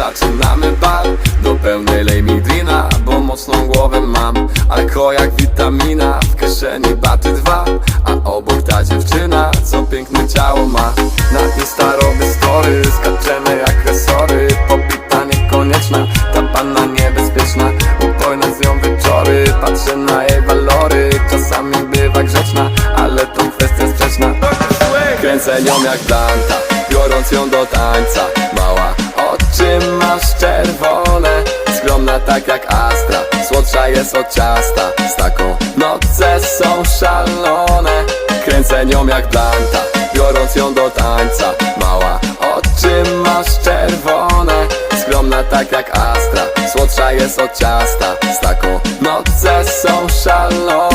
zaczynamy bal. Do pełnej lej mi drina, bo mocną głowę mam. Alko jak witamina, w kieszeni baty dwa. A obok ta dziewczyna, co piękne ciało ma. Na Insta robię story, skaczemy jak resory. Popita niekonieczna, ta panna niebezpieczna. Upojne z nią wieczory, patrzę na jej walory. Czasami bywa grzeczna, ale to kwestia sprzeczna. Kręcę nią jak blanta, biorąc ją do tańca Mała, oczy masz czerwone Skromna tak jak Astra, słodsza jest od ciasta Z taką noce są szalone Kręcę nią jak blanta, biorąc ją do tańca Mała, oczy masz czerwone Skromna tak jak Astra, słodsza jest od ciasta Z taką noce są szalone